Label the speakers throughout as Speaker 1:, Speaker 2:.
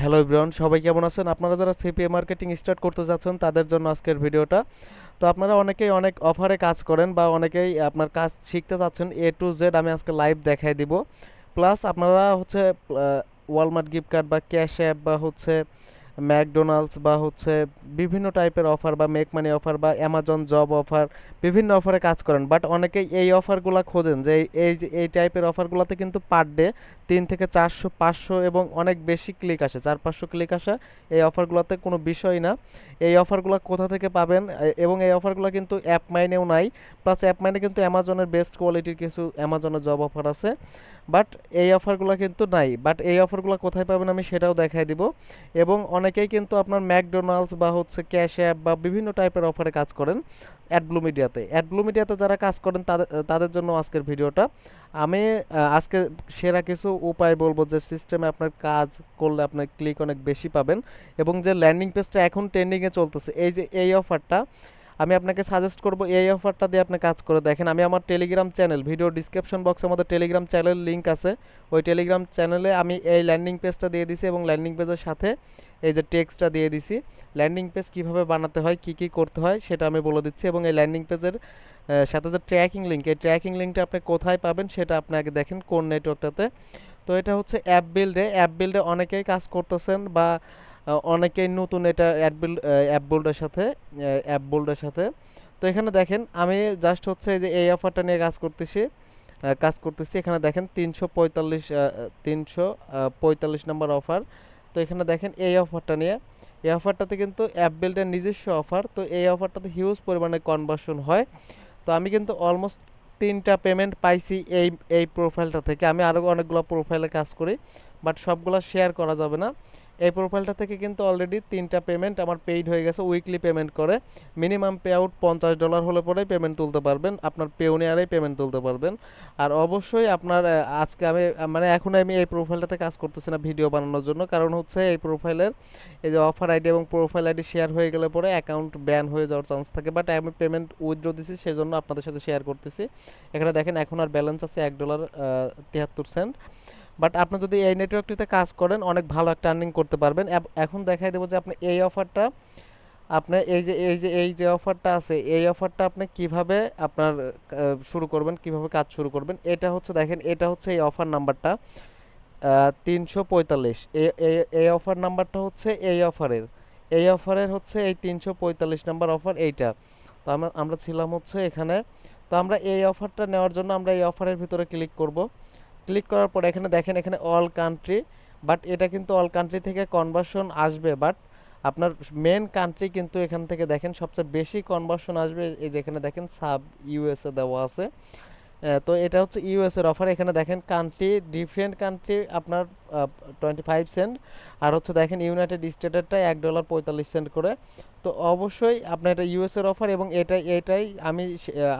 Speaker 1: Hello ইব্রাহন সবাই কেমন আছেন? আপনারা যারা সিপিএ মার্কেটিং স্টার্ট করতে যাচ্ছেন, তাদের জন্য আজকের ভিডিওটা। তো আপনারা অনেকেই অনেক অফারে কাজ করেন বা অনেকেই আপনার কাজ শিখতে চাচ্ছেন এ টু জেড আমি আজকে লাইভ দেখাই দিব। প্লাস আপনারা হচ্ছে ওয়ালমার্ট গিফট কার্ড বা ক্যাশ অ্যাপ বা হচ্ছে ম্যাকডোনাল্ডস বা হচ্ছে বিভিন্ন টাইপের অফার বা মেক মানি অফার বা অ্যামাজন জব অফার বিভিন্ন অফারে কাজ করেন। বাট অনেকেই এই অফারগুলো খোঁজেন যে এই- যে এই টাইপের অফারগুলোতে কিন্তু পার ডে তিন থেকে চারশো, পাঁচশো এবং অনেক বেশি ক্লিক আসে। চার, পাঁচশো ক্লিক আসা এই অফারগুলোতে কোনো বিষয় না। এই অফারগুলো কোথা থেকে পাবেন? এবং এই অফারগুলো কিন্তু অ্যাপ মাইনেও নাই। প্লাস অ্যাপ মাইনে কিন্তু অ্যামাজনের বেস্ট কোয়ালিটির কিছু অ্যামাজনের জব অফার আছে। বাট এই অফারগুলো কিন্তু নাই। বাট এই অফারগুলো কোথায় পাবেন আমি সেটাও দেখাই দিব। এবং অনেকেই কিন্তু আপনার ম্যাকডোনাল্ডস বা হচ্ছে ক্যাশ অ্যাপ বা বিভিন্ন টাইপের অফারে কাজ করেন অ্যাডব্লু মিডিয়াতে অ্যাডব্লু মিডিয়াতে যারা কাজ করেন তাদের তাদের জন্য আজকের ভিডিওটা। আমি আজকে সেরা কিছু উপায় বলব যে সিস্টেমে আপনার কাজ করলে আপনার ক্লিক অনেক বেশি পাবেন। এবং যে ল্যান্ডিং পেজটা এখন ট্রেন্ডিংয়ে চলতেছে, এই যে এই অফারটা আমি আপনাকে সাজেস্ট করব এই অফারটা দিয়ে আপনি কাজ করে দেখেন। আমি আমার টেলিগ্রাম চ্যানেল ভিডিও ডিসক্রিপশন বক্সে আমাদের টেলিগ্রাম চ্যানেল লিংক আছে। ওই টেলিগ্রাম চ্যানেলে আমি এই ল্যান্ডিং পেজটা দিয়ে দিছি এবং ল্যান্ডিং পেজের সাথে এই যে টেক্সটটা দিয়ে দিছি। ল্যান্ডিং পেজ কীভাবে বানাতে হয়, কি কি করতে হয়, সেটা আমি বলে দিচ্ছি এবং এই ল্যান্ডিং পেজের সাথে যে ট্র্যাকিং লিঙ্ক এই ট্র্যাকিং লিঙ্কটা আপনি কোথায় পাবেন সেটা আপনি আগে দেখেন কোন নেটওয়ার্কটাতে তো এটা হচ্ছে অ্যাপ বিল্ডে অ্যাপ বিল্ডে অনেকেই কাজ করতেছেন বা অনেকেই নতুন এটা অ্যাপ বিল্ড অ্যাপ বোল্ডের সাথে অ্যাপ বোল্ডের সাথে। তো এখানে দেখেন, আমি জাস্ট হচ্ছে যে এই অফারটা নিয়ে কাজ করতেছি কাজ করতেছি। এখানে দেখেন, তিনশো পঁয়তাল্লিশ তিনশো পঁয়তাল্লিশ নাম্বার অফার তো এখানে দেখেন, এই অফারটা নিয়ে। এই অফারটাতে কিন্তু অ্যাপ বিল্ডের নিজস্ব অফার তো এই অফারটাতে হিউজ পরিমাণে কনভার্সন হয়। তো আমি কিন্তু অলমোস্ট তিনটা পেমেন্ট পাইছি এই এই প্রোফাইলটা থেকে। আমি আরও অনেকগুলো প্রোফাইলে কাজ করি বাট সবগুলো শেয়ার করা যাবে না। এই প্রোফাইলটা থেকে কিন্তু অলরেডি তিনটা পেমেন্ট আমার পেইড হয়ে গেছে উইকলি পেমেন্ট করে। মিনিমাম পে আউট পঞ্চাশ ডলার হলে পরেই পেমেন্ট তুলতে পারবেন। আপনার পেউনিয়ারেই পেমেন্ট তুলতে পারবেন। আর অবশ্যই আপনার আজকে আমি মানে এখন আমি এই প্রোফাইলটাতে কাজ করতেছি না ভিডিও বানানোর জন্য। কারণ হচ্ছে এই প্রোফাইলের এই যে অফার আইডি এবং প্রোফাইল আইডি শেয়ার হয়ে গেলে পরে অ্যাকাউন্ট ব্যান হয়ে যাওয়ার চান্স থাকে। বাট আমি পেমেন্ট উইথড্র দিছি, সেজন্য আপনাদের সাথে শেয়ার করতেছি। এখানে দেখেন, এখন আর ব্যালেন্স আছে এক ডলার তিয়াত্তর সেন্ট বাট আপনি যদি এই নেটওয়ার্কটিতে কাজ করেন, অনেক ভালো একটা আর্নিং করতে পারবেন। এখন দেখাই দেবো যে আপনি এই অফারটা আপনার এই যে এই যে এই যে অফারটা আছে, এই অফারটা আপনি কীভাবে আপনার শুরু করবেন, কীভাবে কাজ শুরু করবেন, এটা হচ্ছে দেখেন, এটা হচ্ছে এই অফার নাম্বারটা তিনশো পঁয়তাল্লিশ। এই অফার নাম্বারটা হচ্ছে এই অফারের এই অফারের হচ্ছে এই তিনশো পঁয়তাল্লিশ নাম্বার অফার এইটা। তো আমরা আমরা ছিলাম হচ্ছে এখানে। তো আমরা এই অফারটা নেওয়ার জন্য আমরা এই অফারের ভিতরে ক্লিক করব। ক্লিক করার পর এখানে দেখেন, এখানে অল কান্ট্রি বাট এটা কিন্তু অল কান্ট্রি থেকে কনভার্সন আসবে বাট আপনার মেন কান্ট্রি কিন্তু এখান থেকে দেখেন, সবচেয়ে বেশি কনভার্সন আসবে, এই যেখানে দেখেন সাব ইউএসএ দেওয়া আছে। তো এটা হচ্ছে ইউএস এর অফার এখানে দেখেন কান্ট্রি ডিফারেন্ট কান্ট্রি আপনার টোয়েন্টি ফাইভ সেন্ট আর হচ্ছে দেখেন ইউনাইটেড স্টেটেরটা এক ডলার পঁয়তাল্লিশ সেন্ট করে। তো অবশ্যই আপনার এটা ইউএস এর অফার এবং এটাই এটাই আমি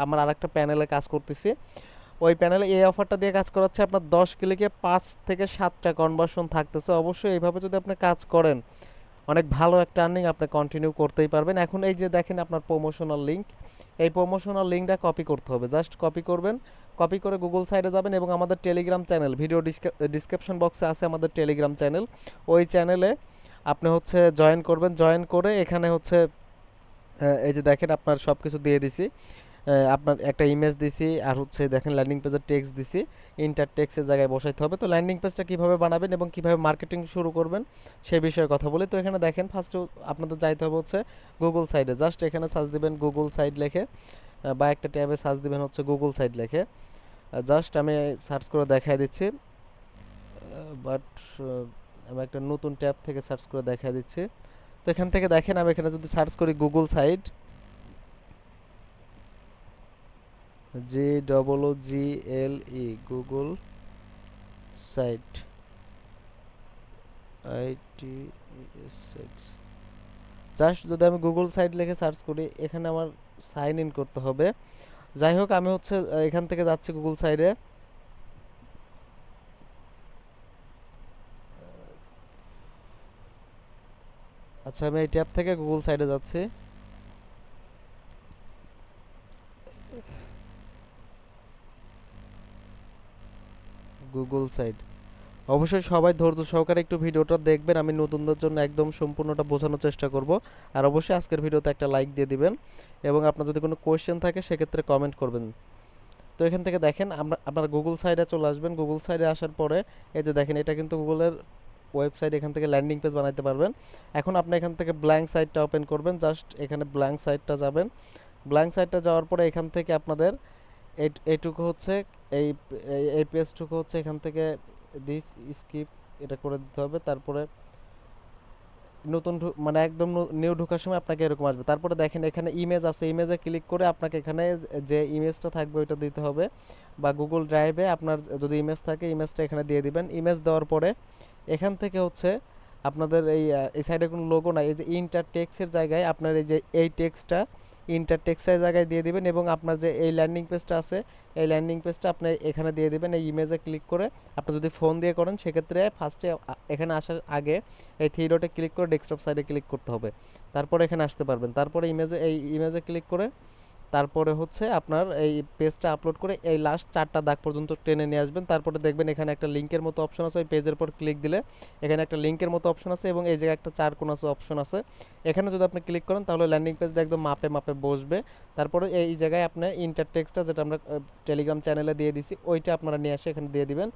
Speaker 1: আমার আরেকটা প্যানেলে কাজ করতেছি। ওই প্যানেলে এই অফারটা দিয়ে কাজ করাচ্ছে আপনার দশ ক্লিকে পাঁচ থেকে সাতটা কনভার্সন থাকতেছে। অবশ্যই এইভাবে যদি আপনি কাজ করেন, অনেক ভালো একটা আর্নিং আপনি কন্টিনিউ করতেই পারবেন। এখন এই যে দেখেন আপনার প্রমোশনাল লিঙ্ক এই প্রমোশনাল লিঙ্কটা কপি করতে হবে। জাস্ট কপি করবেন কপি করে গুগল সাইডে যাবেন এবং আমাদের টেলিগ্রাম চ্যানেল ভিডিও ডিসক্রিপশন বক্সে আছে আমাদের টেলিগ্রাম চ্যানেল ওই চ্যানেলে আপনি হচ্ছে জয়েন করবেন। জয়েন করে এখানে হচ্ছে এই যে দেখেন আপনার সব কিছু দিয়ে দিছি। আপনার একটা ইমেজ দিছি, আর হচ্ছে দেখেন ল্যান্ডিং পেজের টেক্সট দিছি ইন্টার টেক্সের জায়গায় বসাইতে হবে। তো ল্যান্ডিং পেজটা কীভাবে বানাবেন এবং কীভাবে মার্কেটিং শুরু করবেন সেই বিষয়ে কথা বলি। তো এখানে দেখেন ফার্স্ট আপনাদের যাইতে হবে হচ্ছে গুগল সাইডে জাস্ট এখানে সার্চ দিবেন গুগল সাইড লেখে বা একটা ট্যাবে সার্চ দিবেন হচ্ছে গুগল সাইড লেখে। জাস্ট আমি সার্চ করে দেখাই দিচ্ছি। বাট আমি একটা নতুন ট্যাব থেকে সার্চ করে দেখাই দিচ্ছি। তো এখান থেকে দেখেন, আমি এখানে যদি সার্চ করি Google site G double G L E Google site I T just যদি আমি গুগল সাইট লিখে সার্চ করি, এখানে আমার সাইন ইন করতে হবে। যাই হোক, আমি হচ্ছে এখান থেকে যাচ্ছি গুগল সাইডে আচ্ছা আমি এই ট্যাব থেকে গুগল সাইডে যাচ্ছি। গুগল সাইট অবশ্যই সবাই ধৈর্য সহকারে একটু ভিডিওটা দেখবেন। আমি নতুনদের জন্য একদম সম্পূর্ণটা বোঝানোর চেষ্টা করব। আর অবশ্যই আজকের ভিডিওতে একটা লাইক দিয়ে দিবেন এবং আপনার যদি কোনো কোয়েশ্চেন থাকে, সেক্ষেত্রে কমেন্ট করবেন। তো এখান থেকে দেখেন, আমরা, আপনারা গুগল সাইডে চলে আসবেন। গুগল সাইডে আসার পরে, এই যে দেখেন, এটা কিন্তু গুগলের ওয়েবসাইট এখান থেকে ল্যান্ডিং পেজ বানাইতে পারবেন। এখন আপনি এখান থেকে ব্ল্যাঙ্ক সাইটটা ওপেন করবেন। জাস্ট এখানে ব্ল্যাঙ্ক সাইটটা যাবেন। ব্ল্যাঙ্ক সাইটটা যাওয়ার পরে এখান থেকে আপনাদের এইটুকু হচ্ছে এই, এই- পেজটুকু হচ্ছে এখান থেকে দিস স্কিপ এটা করে দিতে হবে। তারপরে নতুন মানে একদম নিউ ঢোকার সময় আপনাকে এরকম আসবে। তারপরে দেখেন এখানে ইমেজ আছে। ইমেজে ক্লিক করে আপনাকে এখানে যে ইমেজটা থাকবে ওইটা দিতে হবে বা গুগল ড্রাইভে আপনার যদি ইমেজ থাকে ইমেজটা এখানে দিয়ে দিবেন। ইমেজ দেওয়ার পরে এখান থেকে হচ্ছে আপনাদের এই এই সাইডে কোনো লোগো নাই। এই যে ইন্টার টেক্সের জায়গায় আপনার এই যে এই টেক্সটটা ইন্টার টেক্সের জায়গায় দিয়ে দিবেন এবং আপনার যে এই ল্যান্ডিং পেজটা আছে, এই ল্যান্ডিং পেজটা আপনি এখানে দিয়ে দিবেন, এই ইমেজে ক্লিক করে আপনি যদি ফোন দিয়ে করেন, সেক্ষেত্রে ফার্স্টে এখানে আসার আগে এই থ্রি ডটে ক্লিক করে ডেস্কটপ সাইডে ক্লিক করতে হবে। তারপরে এখানে আসতে পারবেন। তারপরে ইমেজে এই ইমেজে ক্লিক করে তারপরে হচ্ছে আপনার এই পেজটা আপলোড করে এই লাস্ট চারটা দাগ পর্যন্ত টেনে নিয়ে আসবেন। তারপরে দেখবেন এখানে একটা লিঙ্কের মতো অপশন আছে, ওই পেজের পর ক্লিক দিলে এখানে একটা লিঙ্কের মতো অপশন আছে এবং এই জায়গায় একটা চার কোণ আছে অপশন আছে। এখানে যদি আপনি ক্লিক করেন তাহলে ল্যান্ডিং পেজটা একদম মাপে মাপে বসবে। তারপরে এই জায়গায় আপনার ইন্টার টেক্সটটা যেটা আমরা টেলিগ্রাম চ্যানেলে দিয়ে দিছি, ওইটা আপনারা নিয়ে আসে এখানে দিয়ে দিবেন।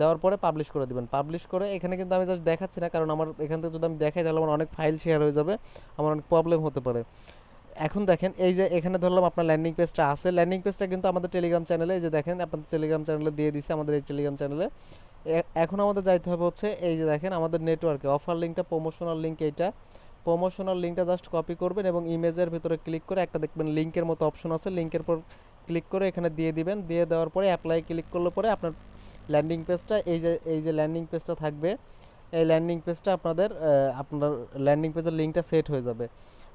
Speaker 1: দেওয়ার পরে পাবলিশ করে দিবেন। পাবলিশ করে এখানে কিন্তু আমি জাস্ট দেখাচ্ছি না, কারণ আমার এখান থেকে যদি আমি দেখাই তাহলে আমার অনেক ফাইল শেয়ার হয়ে যাবে, আমার অনেক প্রবলেম হতে পারে। এখন দেখেন, এই যে এখানে ধরলাম আপনার ল্যান্ডিং পেজটা আছে। ল্যান্ডিং পেজটা কিন্তু আমাদের টেলিগ্রাম চ্যানেলে এই যে দেখেন আপনাদের টেলিগ্রাম চ্যানেলে দিয়ে দিছে আমাদের এই টেলিগ্রাম চ্যানেলে এখন আমাদের যাইতে হবে হচ্ছে, এই যে দেখেন, আমাদের নেটওয়ার্কে অফার লিঙ্কটা প্রমোশনাল লিঙ্ক এইটা। প্রমোশনাল লিঙ্কটা জাস্ট কপি করবেন এবং ইমেজের ভিতরে ক্লিক করে একটা দেখবেন লিঙ্কের মতো অপশন আছে। লিঙ্কের পর ক্লিক করে এখানে দিয়ে দিবেন। দিয়ে দেওয়ার পরে অ্যাপ্লাই ক্লিক করলে পরে আপনার ল্যান্ডিং পেজটা এই যে এই যে ল্যান্ডিং পেজটা থাকবে, এই ল্যান্ডিং পেজটা আপনাদের আপনার ল্যান্ডিং পেজের লিঙ্কটা সেট হয়ে যাবে।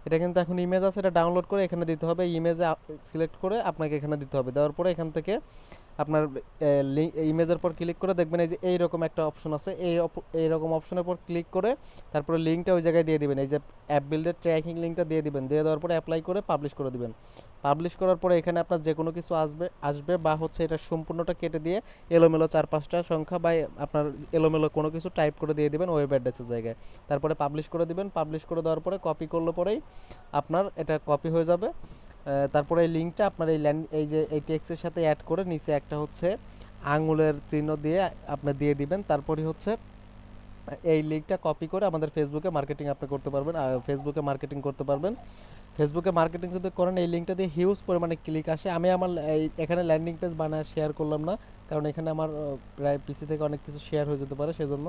Speaker 1: এটা কিন্তু এখন ইমেজ আছে, এটা ডাউনলোড করে এখানে দিতে হবে। ইমেজে সিলেক্ট করে আপনাকে এখানে দিতে হবে। দেওয়ার পরে এখান থেকে আপনার ইমেজের পর ক্লিক করে দেখবেন এই যে এইরকম একটা অপশন আছে। এই এইরকম অপশনের পর ক্লিক করে তারপরে লিঙ্কটা ওই জায়গায় দিয়ে দিবেন। এই যে অ্যাপ বিল্ডের ট্র্যাকিং লিঙ্কটা দিয়ে দিবেন। দিয়ে দেওয়ার পরে অ্যাপ্লাই করে পাবলিশ করে দিবেন। পাবলিশ করার পরে এখানে আপনার যে কোনো কিছু আসবে আসবে বা হচ্ছে এটা সম্পূর্ণটা কেটে দিয়ে এলোমেলো চার পাঁচটা সংখ্যা বা আপনার এলোমেলো কোনো কিছু টাইপ করে দিয়ে দিবেন ওয়েব অ্যাড্রেসের জায়গায়। তারপরে পাবলিশ করে দিবেন পাবলিশ করে দেওয়ার পরে কপি করলে পরেই আপনার এটা কপি হয়ে যাবে। তারপরে এই লিঙ্কটা আপনার এই ল্যান্ড এই যে এই টেক্সের সাথে অ্যাড করে নিচে একটা হচ্ছে আঙুলের চিহ্ন দিয়ে আপনি দিয়ে দিবেন। তারপরে হচ্ছে এই লিঙ্কটা কপি করে আমাদের ফেসবুকে মার্কেটিং আপনি করতে পারবেন, আর ফেসবুকে মার্কেটিং করতে পারবেন। ফেসবুকে মার্কেটিং যদি করেন, এই লিঙ্কটা দিয়ে হিউজ পরিমাণে ক্লিক আসে। আমি আমার এই এখানে ল্যান্ডিং পেজ বানায় শেয়ার করলাম না, কারণ এখানে আমার প্রায় পিসি থেকে অনেক কিছু শেয়ার হয়ে যেতে পারে, সেজন্য।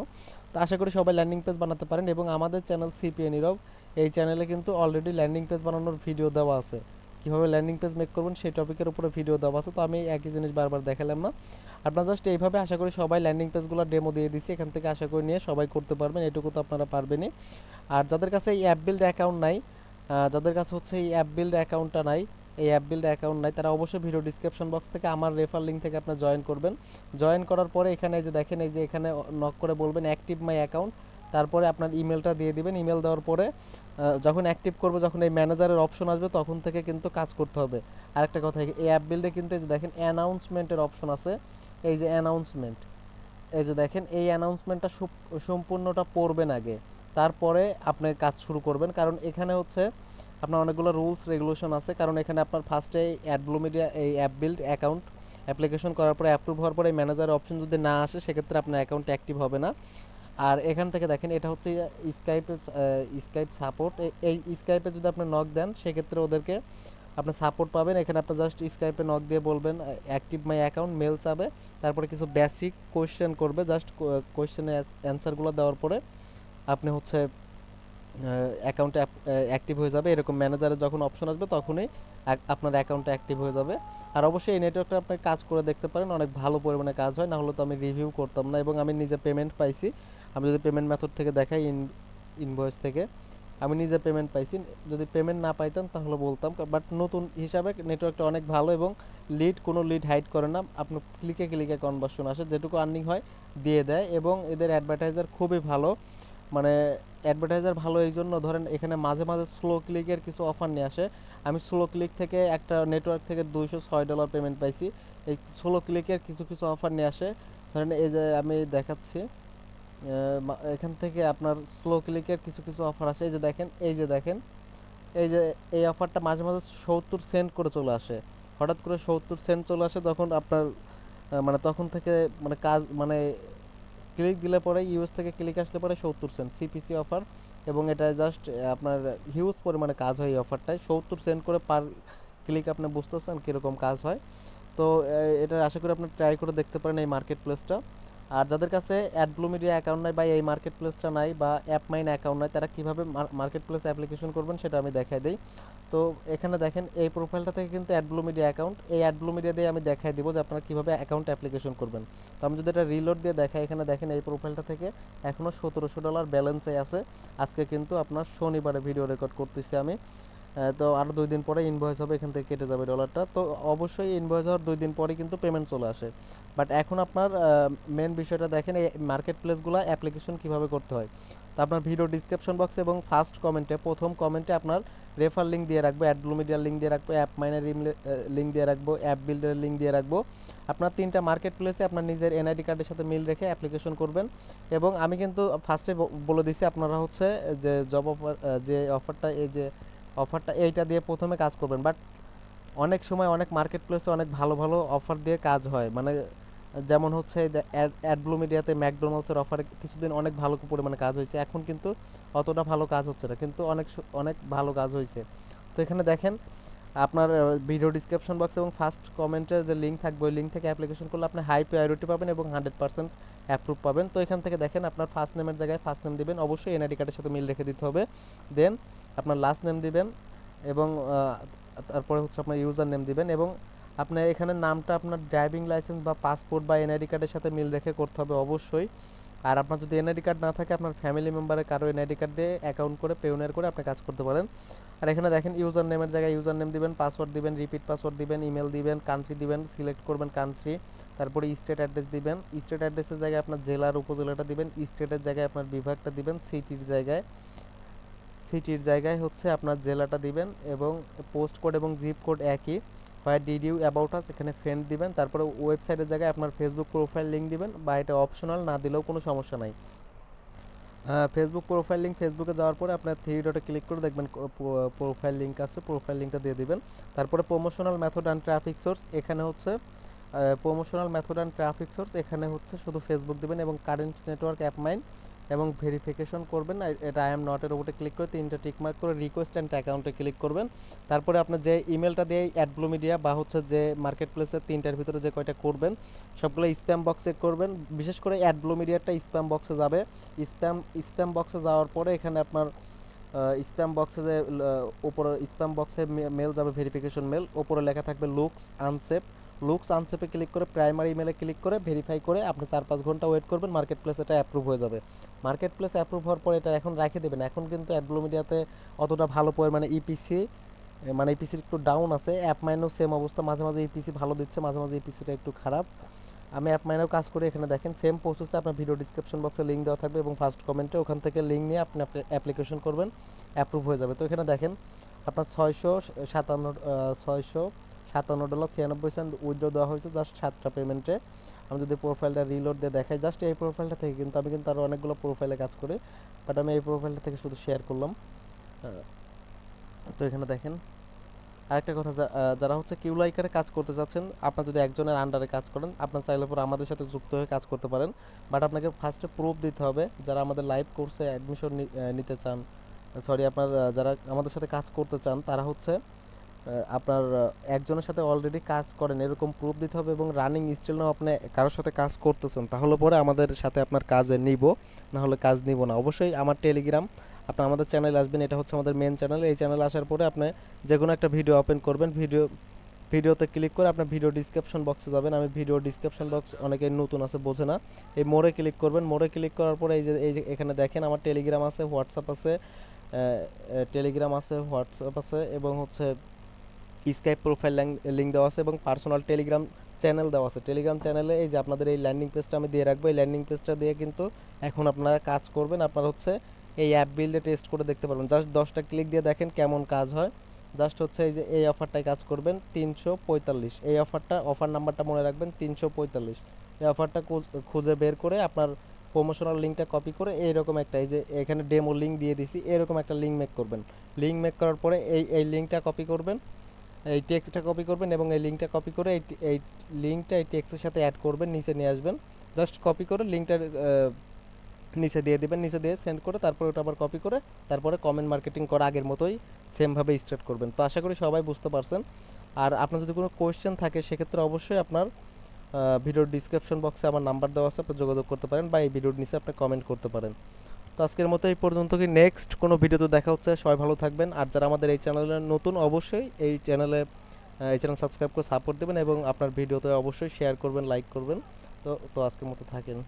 Speaker 1: তো আশা করি সবাই ল্যান্ডিং পেজ বানাতে পারেন, এবং আমাদের চ্যানেল সিপিএ নীরব এই চ্যানেলে কিন্তু অলরেডি ল্যান্ডিং পেজ বানানোর ভিডিও দেওয়া আছে। কীভাবে ল্যান্ডিং পেজ মেক করবেন সেই টপিকের উপরে ভিডিও দেওয়া আছে। তো আমি একই জিনিস বারবার দেখালাম না। আপনারা জাস্ট এইভাবে আশা করি সবাই ল্যান্ডিং পেজগুলো ডেমো দিয়ে দিছি এখান থেকে আশা করি নিয়ে সবাই করতে পারবেন। এটুকু তো আপনারা পারবেনই। আর যাদের কাছে এই অ্যাপ বিল্ড অ্যাকাউন্ট নাই যাদের কাছে হচ্ছে এই অ্যাপ বিল্ড অ্যাকাউন্টটা নাই, এই অ্যাপ বিল্ড অ্যাকাউন্ট নাই, তারা অবশ্যই ভিডিও ডিসক্রিপশন বক্স থেকে আমার রেফার লিঙ্ক থেকে আপনার জয়েন করবেন। জয়েন করার পরে এখানে যে দেখেন, এই যে এখানে নক করে বলবেন অ্যাক্টিভ মাই অ্যাকাউন্ট তারপরে আপনার ইমেলটা দিয়ে দিবেন। ইমেল দেওয়ার পরে যখন অ্যাক্টিভ করবে, যখন এই ম্যানেজারের অপশন আসবে, তখন থেকে কিন্তু কাজ করতে হবে। আরেকটা কথা, এই অ্যাপ বিল্ডে কিন্তু এই যে দেখেন অ্যানাউন্সমেন্টের অপশন আছে। এই যে অ্যানাউন্সমেন্ট এই যে দেখেন, এই অ্যানাউন্সমেন্টটা সম্পূর্ণটা পড়বেন আগে। তারপরে আপনি কাজ শুরু করবেন। কারণ এখানে হচ্ছে, আপনার অনেকগুলো রুলস রেগুলেশন আছে। কারণ এখানে আপনার ফার্স্টে অ্যাডব্লু মিডিয়া এই অ্যাপ বিল্ড অ্যাকাউন্ট অ্যাপ্লিকেশন করার পরে অ্যাপ্রুভ হওয়ার পরে ম্যানেজার অপশন যদি না আসে, সেক্ষেত্রে আপনার অ্যাকাউন্ট অ্যাক্টিভ হবে না। আর এখান থেকে দেখেন, এটা হচ্ছে স্কাইপ স্কাইপ সাপোর্ট এই স্কাইপে যদি আপনি নক দেন, সেক্ষেত্রে ওদেরকে আপনি সাপোর্ট পাবেন। এখানে আপনি জাস্ট স্কাইপে নক দিয়ে বলবেন অ্যাক্টিভ মাই অ্যাকাউন্ট মেল চাবে। তারপরে কিছু বেসিক কোয়েশ্চেন করবে জাস্ট কোয়েশ্চেনের অ্যান্সারগুলো দেওয়ার পরে আপনি হচ্ছে অ্যাকাউন্ট অ্যাক্টিভ হয়ে যাবে। এরকম ম্যানেজারের যখন অপশন আসবে, তখনই আপনার অ্যাকাউন্টটা অ্যাক্টিভ হয়ে যাবে। আর অবশ্যই এই নেটওয়ার্কটা আপনি কাজ করে দেখতে পারেন। অনেক ভালো পরিমাণে কাজ হয়। না হলে তো আমি রিভিউ করতাম না এবং আমি নিজে পেমেন্ট পাইছি। আমি যদি পেমেন্ট মেথড থেকে দেখাই ইন ইনভয়েস থেকে, আমি নিজে পেমেন্ট পাইছি। যদি পেমেন্ট না পাইতাম তাহলে বলতাম বাট নতুন হিসাবে নেটওয়ার্কটা অনেক ভালো এবং লিড কোনো লিড হাইড করে না। আপনার ক্লিকে ক্লিকে কনভার্সন আসে, যেটুকু আর্নিং হয় দিয়ে দেয় এবং এদের অ্যাডভার্টাইজার খুবই ভালো। মানে অ্যাডভার্টাইজার ভালো এই জন্য ধরেন এখানে মাঝে মাঝে স্লো ক্লিকের কিছু অফার নিয়ে আসে। আমি স্লো ক্লিক থেকে একটা নেটওয়ার্ক থেকে দুইশো ছয় ডলার পেমেন্ট পাইছি। এই স্লো ক্লিকের কিছু কিছু অফার নিয়ে আসে। ধরেন এই যে আমি দেখাচ্ছি। এখান থেকে আপনার স্লো ক্লিকের কিছু কিছু অফার আসে এই যে দেখেন, এই যে দেখেন, এই যে এই অফারটা মাঝে মাঝে সত্তর সেন্ট করে চলে আসে। হঠাৎ করে সত্তর সেন্ট চলে আসে, তখন আপনার মানে তখন থেকে মানে কাজ মানে ক্লিক দিলে পরে ইউএস থেকে ক্লিক আসলে পরে সত্তর সেন্ট সিপিসি অফার এবং এটা জাস্ট আপনার হিউজ পরিমাণে কাজ হয় এই অফারটায় সত্তর সেন্ট করে পার ক্লিক আপনি বুঝতেছেন কীরকম কাজ হয়। তো এটা আশা করি আপনি ট্রাই করে দেখতে পারেন এই মার্কেট প্লেসটা আর যাদের কাছে অ্যাডব্লু মিডিয়া অ্যাকাউন্ট নাই বা এই মার্কেট প্লেসটা নাই বা অ্যাপ মাইন অ্যাকাউন্ট নাই, তারা কীভাবে মার্কেট প্লেস অ্যাপ্লিকেশন করবেন সেটা আমি দেখাই দিই। তো এখানে দেখেন, এই প্রোফাইলটা থেকে কিন্তু অ্যাডব্লু মিডিয়া অ্যাকাউন্ট এই অ্যাডব্লু মিডিয়া দিয়ে আমি দেখাই দিব যে আপনারা কীভাবে অ্যাকাউন্ট অ্যাপ্লিকেশন করবেন। তো আমি যদি এটা রিলোড দিয়ে দেখাই, এখানে দেখেন এই প্রোফাইলটা থেকে এখনও সতেরোশো ডলার ব্যালেন্সে আছে। আজকে কিন্তু আপনার শনিবারে ভিডিও রেকর্ড করতেছি আমি। তো আরও দুই দিন পরে ইনভয়েস হবে, এখান থেকে কেটে যাবে ডলারটা তো অবশ্যই ইনভয়েস হওয়ার দুই দিন পরে কিন্তু পেমেন্ট চলে আসে। বাট এখন আপনার মেন বিষয়টা দেখেন, এই মার্কেট প্লেসগুলো অ্যাপ্লিকেশন কীভাবে করতে হয়। তো আপনার ভিডিও ডিসক্রিপশন বক্স এবং ফার্স্ট কমেন্টে প্রথম কমেন্টে আপনার রেফার লিঙ্ক দিয়ে রাখব অ্যাডব্লু মিডিয়ার লিঙ্ক দিয়ে রাখব অ্যাপ মাইনের লিঙ্ক দিয়ে রাখব অ্যাপ বিল্ডারের লিঙ্ক দিয়ে রাখব। আপনার তিনটা মার্কেট প্লেসে আপনার নিজের এনআইডি কার্ডের সাথে মিল রেখে অ্যাপ্লিকেশন করবেন। এবং আমি কিন্তু ফার্স্টে বলে দিছি, আপনারা হচ্ছে যে জব অফার যে অফারটা এই যে অফারটা এইটা দিয়ে প্রথমে কাজ করবেন। বাট অনেক সময় অনেক মার্কেট প্লেসে অনেক ভালো ভালো অফার দিয়ে কাজ হয়। মানে যেমন হচ্ছে অ্যাডব্লু মিডিয়াতে ম্যাকডোনাল্ডসের অফারে কিছুদিন অনেক ভালো পরিমাণে কাজ হয়েছে। এখন কিন্তু অতটা ভালো কাজ হচ্ছে না। কিন্তু অনেক অনেক ভালো কাজ হয়েছে। তো এখানে দেখেন, আপনার ভিডিও ডিসক্রিপশন বক্স এবং ফার্স্ট কমেন্টের যে লিঙ্ক থাকবে, ওই লিঙ্ক থেকে অ্যাপ্লিকেশন করলে আপনি হাই প্রায়োরিটি পাবেন এবং হান্ড্রেড পার্সেন্ট অ্যাপ্রুভ পাবেন। তো এখান থেকে দেখেন আপনার ফার্স্ট নেমের জায়গায় ফার্স্ট নেম দিবেন। অবশ্যই এনআইডি কার্ডের সাথে মিল রেখে দিতে হবে। দেন আপনার লাস্ট নেম দিবেন এবং তারপরে হচ্ছে আপনার ইউজার নেম দিবেন এবং আপনার এখানে নামটা আপনার ড্রাইভিং লাইসেন্স বা পাসপোর্ট বা এনআইডি কার্ডের সাথে মিল রেখে করতে হবে অবশ্যই। আর আপনার যদি এনআইডি কার্ড না থাকে, আপনার ফ্যামিলি মেম্বারের কারও এনআইডি কার্ড দিয়ে অ্যাকাউন্ট করে পেউনের করে আপনি কাজ করতে পারেন। আর এখানে দেখেন ইউজার নেমের জায়গায় ইউজার নেম দিবেন পাসওয়ার্ড দিবেন রিপিট পাসওয়ার্ড দিবেন ইমেল দিবেন কান্ট্রি দিবেন সিলেক্ট করবেন কান্ট্রি তারপরে স্টেট অ্যাড্রেস দিবেন। স্টেট অ্যাড্রেসের জায়গায় আপনার জেলার উপজেলাটা দিবেন স্টেটের জায়গায় আপনার বিভাগটা দিবেন সিটির জায়গায়। সিটির জায়গায় হচ্ছে আপনার জেলাটা দিবেন এবং পোস্ট কোড এবং জিপ কোড একই। হয় ডিড ইউ অ্যাবাউট আস এখানে ফ্রেন্ড দিবেন, তারপরে ওয়েবসাইটের জায়গায় আপনার ফেসবুক প্রোফাইল লিঙ্ক দিবেন, বা এটা অপশনাল না দিলেও কোনো সমস্যা নাই। ফেসবুক প্রোফাইল লিঙ্ক ফেসবুকে যাওয়ার পরে আপনার থ্রি ডটে ক্লিক করে দেখবেন প্রোফাইল লিঙ্ক আছে প্রোফাইল লিঙ্কটা দিয়ে দিবেন। তারপরে promotional method and traffic source এখানে হচ্ছে promotional method and traffic source এখানে হচ্ছে শুধু ফেসবুক দিবেন এবং কারেন্ট নেটওয়ার্ক অ্যাপ মাইন এবং ভেরিফিকেশন করবেন এটা আই এম নটের উপরে ক্লিক করে তিনটা টিক মার্ক করে রিকোয়েস্ট অ্যান্ড অ্যাকাউন্টে ক্লিক করবেন। তারপরে আপনার যে ইমেলটা দিয়ে অ্যাডব্লু মিডিয়া বা হচ্ছে যে মার্কেট প্লেসের তিনটার ভিতরে যে কয়টা করবেন, সবগুলো স্প্যাম বক্সে করবেন। বিশেষ করে অ্যাডব্লু মিডিয়াটা স্প্যাম বক্সে যাবে। স্প্যাম স্প্যাম বক্সে যাওয়ার পরে এখানে আপনার স্প্যাম বক্সে যে উপরে স্প্যাম বক্সে মেল যাবে ভেরিফিকেশন মেল উপরে লেখা থাকবে লুকস আনসেফ লুকস আনসেপে ক্লিক করে প্রাইমারি ইমেলে ক্লিক করে ভেরিফাই করে আপনি চার পাঁচ ঘণ্টা ওয়েট করবেন মার্কেট প্লেস এটা অ্যাপ্রুভ হয়ে যাবে। মার্কেট প্লেস অ্যাপ্রুভ হওয়ার পর এটা এখন রেখে দেবেন। এখন কিন্তু অ্যাডব্লু মিডিয়াতে অতটা ভালো পরিমাণে ইপিসি মানে ইপিসির একটু ডাউন আছে। অ্যাপ মাইনেও সেম অবস্থা। মাঝে মাঝে ইপিসি ভালো দিচ্ছে, মাঝে মাঝে ইপিসিটা একটু খারাপ। আমি অ্যাপ মাইনেও কাজ করি, এখানে দেখেন সেম প্রসেসে আপনার ভিডিও ডিসক্রিপশন বক্সে লিঙ্ক দেওয়া থাকবে এবং ফার্স্ট কমেন্টে ওখান থেকে লিঙ্ক নিয়ে আপনি অ্যাপ্লিকেশন করবেন অ্যাপ্রুভ হয়ে যাবে। তো এখানে দেখেন, আপনার ছয়শো সাতান্ন ছয়শো সাতান্ন ডলার ছিয়ানব্বই সেন্ট উইথড্র দেওয়া হয়েছে জাস্ট সাতটা পেমেন্টে আমি যদি প্রোফাইলটা রিলোড দিয়ে দেখাই জাস্ট এই প্রোফাইলটা থেকে কিন্তু আমি কিন্তু আরও অনেকগুলো প্রোফাইলে কাজ করি বাট আমি এই প্রোফাইলটা থেকে শুধু শেয়ার করলাম। তো এখানে দেখেন, আরেকটা কথা যারা হচ্ছে কিউলাইকারে কাজ করতে চাচ্ছেন আপনার যদি একজনের আন্ডারে কাজ করেন, আপনার চাইলে পরে আমাদের সাথে যুক্ত হয়ে কাজ করতে পারেন বাট আপনাকে ফার্স্টে প্রুফ দিতে হবে যারা আমাদের লাইভ কোর্সে অ্যাডমিশন নিতে চান। সরি আপনার যারা আমাদের সাথে কাজ করতে চান, তারা হচ্ছে আপনার একজনের সাথে অলরেডি কাজ করেন, এরকম প্রুফ দিতে হবে এবং রানিং স্টিল নাও আপনি কারোর সাথে কাজ করতেছেন, তাহলে পরে আমাদের সাথে আপনার কাজে নিব না হলে কাজ নিব না। অবশ্যই আমার টেলিগ্রাম আপনি আমাদের চ্যানেলে আসবেন, এটা হচ্ছে আমাদের মেন চ্যানেল এই চ্যানেল আসার পরে আপনি যে কোনো একটা ভিডিও ওপেন করবেন ভিডিও ভিডিওতে ক্লিক করে আপনার ভিডিও ডিসক্রিপশন বক্সে যাবেন। আমি ভিডিও ডিসক্রিপশন বক্স অনেকে নতুন আছে, বোঝে না। এই মোড়ে ক্লিক করবেন, মোড়ে ক্লিক করার পরে এই যে এই যে এখানে দেখেন আমার টেলিগ্রাম আছে হোয়াটসঅ্যাপ আছে টেলিগ্রাম আছে হোয়াটসঅ্যাপ আছে এবং হচ্ছে স্কাইপ প্রোফাইল লিঙ্ক দেওয়া আছে এবং পার্সোনাল টেলিগ্রাম চ্যানেল দেওয়া আছে। টেলিগ্রাম চ্যানেলে এই যে আপনাদের এই ল্যান্ডিং পেজটা আমি দিয়ে রাখব। এই ল্যান্ডিং পেজটা দিয়ে কিন্তু এখন আপনারা কাজ করবেন। আপনারা হচ্ছে এই অ্যাপ বিল্ডে টেস্ট করে দেখতে পারবেন। জাস্ট দশটা ক্লিক দিয়ে দেখেন কেমন কাজ হয়। জাস্ট হচ্ছে এই যে এই অফারটায় কাজ করবেন তিনশো পঁয়তাল্লিশ। এই অফারটা অফার নাম্বারটা মনে রাখবেন তিনশো পঁয়তাল্লিশ। এই অফারটা খুঁজে বের করে আপনার প্রমোশনাল লিঙ্কটা কপি করে এইরকম একটা এই যে এখানে ডেমো লিঙ্ক দিয়ে দিছি, এরকম একটা লিঙ্ক মেক করবেন। লিঙ্ক মেক করার পরে এই এই লিঙ্কটা কপি করবেন। এই টেক্সটটা কপি করবেন এবং এই লিঙ্কটা কপি করে এই এই লিঙ্কটা এই টেক্সটের সাথে অ্যাড করবেন, নিচে নিয়ে আসবেন। জাস্ট কপি করে লিঙ্কটা নিচে দিয়ে দিবেন, নিচে দিয়ে সেন্ড করে তারপরে ওটা আবার কপি করে তারপরে কমেন্ট মার্কেটিং করা আগের মতোই সেমভাবে স্টার্ট করবেন। তো আশা করি সবাই বুঝতে পারছেন। আর আপনার যদি কোনো কোয়েশ্চেন থাকে সেক্ষেত্রে অবশ্যই আপনার ভিডিওর ডিসক্রিপশন বক্সে আমার নাম্বার দেওয়া আছে, আপনি যোগাযোগ করতে পারেন বা এই ভিডিওর নিচে আপনি কমেন্ট করতে পারেন। তো আজকের মতো এই পর্যন্ত কি নেক্সট কোনো ভিডিওতে দেখা হচ্ছে? সবাই ভালো থাকবেন। আর যারা আমাদের এই চ্যানেলে নতুন, অবশ্যই এই চ্যানেলে এই চ্যানেল সাবস্ক্রাইব করে সাপোর্ট দেবেন এবং আপনার ভিডিওতে অবশ্যই শেয়ার করবেন লাইক করবেন। তো তো আজকের মতো থাকেন।